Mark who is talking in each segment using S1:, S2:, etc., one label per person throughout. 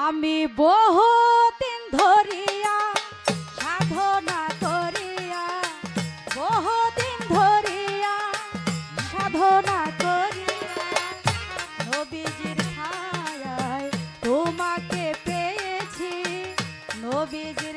S1: আমি বহুদিন ধরিয়া সাধনা করিয়া বহুদিন ধরিয়া সাধনা করিয়া নবীজির ছায় তোমাকে পেয়েছি। নবীজি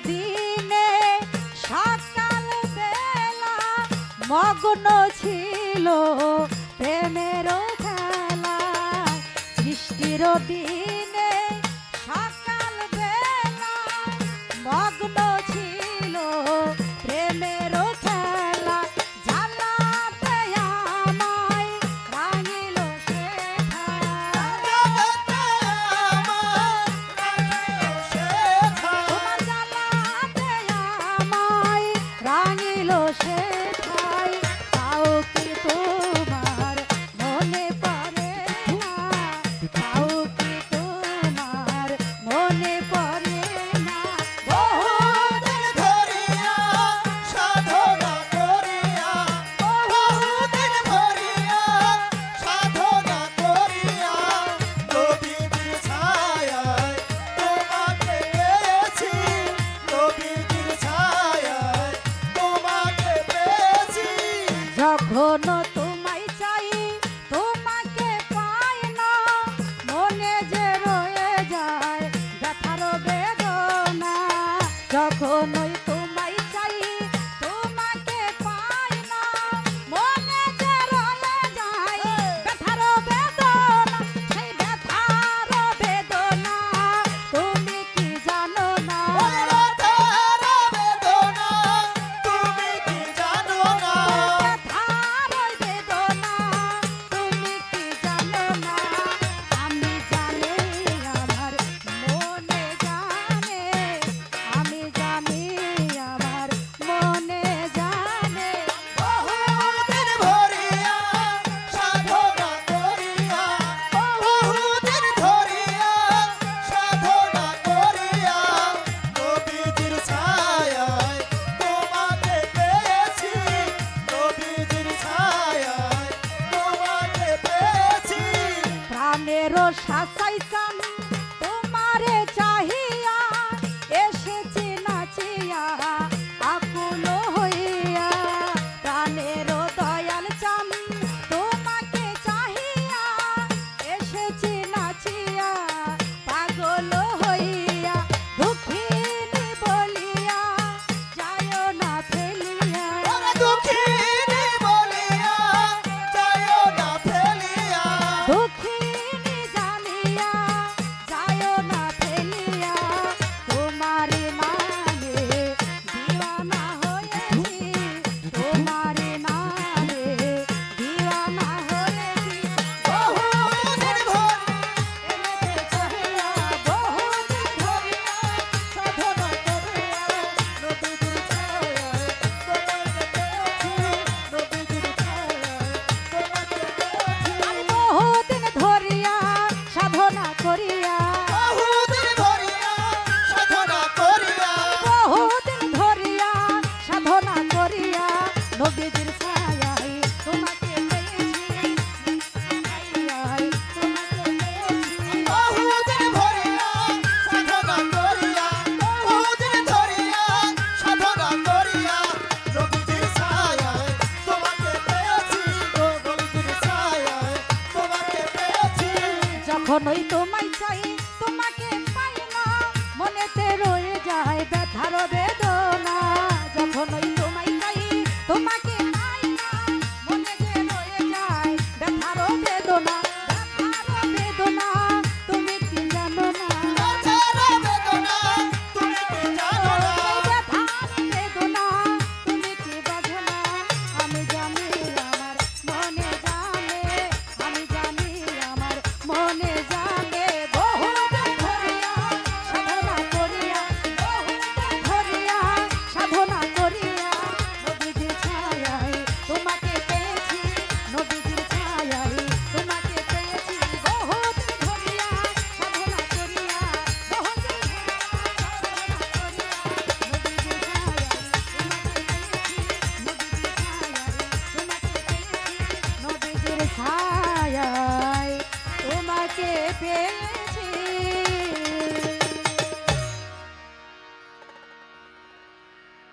S1: দিনে সকাল বেলা মগ্ন ছিল প্রেমের খেলা সৃষ্টির দিন
S2: Maria. Oh,
S1: কখনোই তোমায় চাই তোমাকে পাই না। মনেতে রয়ে যায় ব্যথা রবে